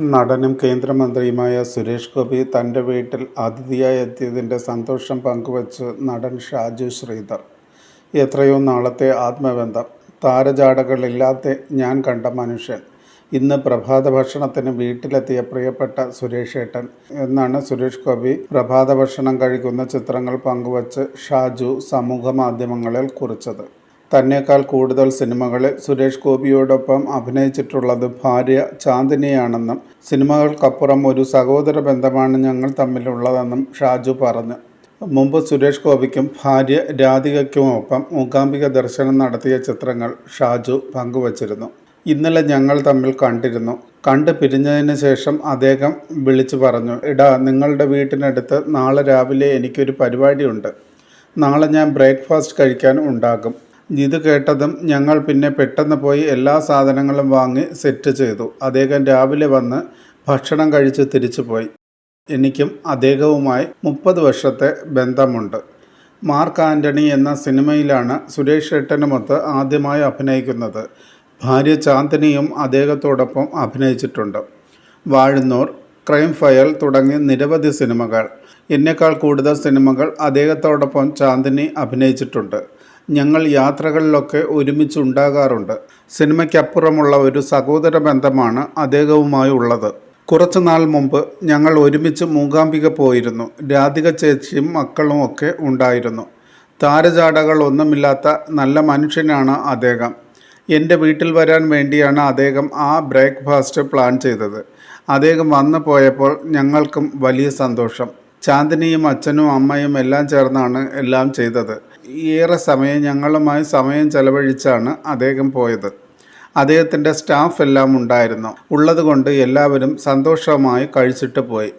നടനും കേന്ദ്രമന്ത്രിയുമായ സുരേഷ് ഗോപി തന്റെ വീട്ടിൽ അതിഥിയായി എത്തിയതിന്റെ സന്തോഷം പങ്കുവച്ച് നടൻ ഷാജു ശ്രീധർ. എത്രയോ നാളത്തെ ആത്മബന്ധം. താരജാടകളില്ലാതെ ഞാൻ കണ്ട മനുഷ്യൻ. ഇന്ന് പ്രഭാത ഭക്ഷണത്തിന് വീട്ടിലെത്തിയ പ്രിയപ്പെട്ട സുരേഷ് ഏട്ടൻ എന്നാണ് സുരേഷ് ഗോപി പ്രഭാത ഭക്ഷണം കഴിക്കുന്ന ചിത്രങ്ങൾ പങ്കുവച്ച് ഷാജു സമൂഹ മാധ്യമങ്ങളിൽ കുറിച്ചത്. തന്നേക്കാൾ കൂടുതൽ സിനിമകളിൽ സുരേഷ് ഗോപിയോടൊപ്പം അഭിനയിച്ചിട്ടുള്ളത് ഭാര്യ ചാന്ദിനിയാണെന്നും സിനിമകൾക്കപ്പുറം ഒരു സഹോദര ബന്ധമാണ് ഞങ്ങൾ തമ്മിലുള്ളതെന്നും ഷാജു പറഞ്ഞു. മുമ്പ് സുരേഷ് ഗോപിക്കും ഭാര്യ രാധികയ്ക്കുമൊപ്പം മൂകാംബിക ദർശനം നടത്തിയ ചിത്രങ്ങൾ ഷാജു പങ്കുവച്ചിരുന്നു. ഇന്നലെ ഞങ്ങൾ തമ്മിൽ കണ്ടിരുന്നു. കണ്ട് പിരിഞ്ഞതിന് ശേഷം അദ്ദേഹം വിളിച്ചു പറഞ്ഞു ഇടാ നിങ്ങളുടെ വീട്ടിനടുത്ത് നാളെ രാവിലെ എനിക്കൊരു പരിപാടിയുണ്ട്. നാളെ ഞാൻ ബ്രേക്ക്ഫാസ്റ്റ് കഴിക്കാൻ ഉണ്ടാകും. ഇത് കേട്ടതും ഞങ്ങൾ പിന്നെ പെട്ടെന്ന് പോയി എല്ലാ സാധനങ്ങളും വാങ്ങി സെറ്റ് ചെയ്തു. അദ്ദേഹം രാവിലെ വന്ന് ഭക്ഷണം കഴിച്ച് തിരിച്ചു പോയി. എനിക്കും അദ്ദേഹവുമായി മുപ്പത് വർഷത്തെ ബന്ധമുണ്ട്. മാർക്ക് ആന്റണി എന്ന സിനിമയിലാണ് സുരേഷ് ഏട്ടനുമൊത്ത് ആദ്യമായി അഭിനയിക്കുന്നത്. ഭാര്യ ചാന്ദിനിയും അദ്ദേഹത്തോടൊപ്പം അഭിനയിച്ചിട്ടുണ്ട്. വാഴുന്നൂർ ക്രൈം ഫയൽ തുടങ്ങി നിരവധി സിനിമകൾ. എന്നേക്കാൾ കൂടുതൽ സിനിമകൾ അദ്ദേഹത്തോടൊപ്പം ചാന്ദിനി അഭിനയിച്ചിട്ടുണ്ട്. ഞങ്ങൾ യാത്രകളിലൊക്കെ ഒരുമിച്ച് ഉണ്ടാകാറുണ്ട് സിനിമയ്ക്കപ്പുറമുള്ള ഒരു സഹോദര ബന്ധമാണ് അദ്ദേഹവുമായി ഉള്ളത്. കുറച്ചു നാൾ മുമ്പ് ഞങ്ങൾ ഒരുമിച്ച് മൂകാംബിക പോയിരുന്നു. രാധിക ചേച്ചിയും മക്കളും ഒക്കെ ഉണ്ടായിരുന്നു. താരജാടകൾ ഒന്നുമില്ലാത്ത നല്ല മനുഷ്യനാണ് അദ്ദേഹം. എന്റെ വീട്ടിൽ വരാൻ വേണ്ടിയാണ് അദ്ദേഹം ആ ബ്രേക്ക്ഫാസ്റ്റ് പ്ലാൻ ചെയ്തത്. അദ്ദേഹം വന്നു പോയപ്പോൾ ഞങ്ങൾക്കും വലിയ സന്തോഷം. ചാന്ദിനിയും അച്ഛനും അമ്മയും എല്ലാം ചേർന്നാണ് എല്ലാം ചെയ്തത്. ഏറെ സമയം ഞങ്ങളുമായി സമയം ചെലവഴിച്ചാണ് അദ്ദേഹം പോയത്. അദ്ദേഹത്തിന്റെ സ്റ്റാഫ് എല്ലാം ഉണ്ടായിരുന്നു. ഉള്ളതുകൊണ്ട് എല്ലാവരും സന്തോഷമായി കഴിച്ചിട്ട് പോയി.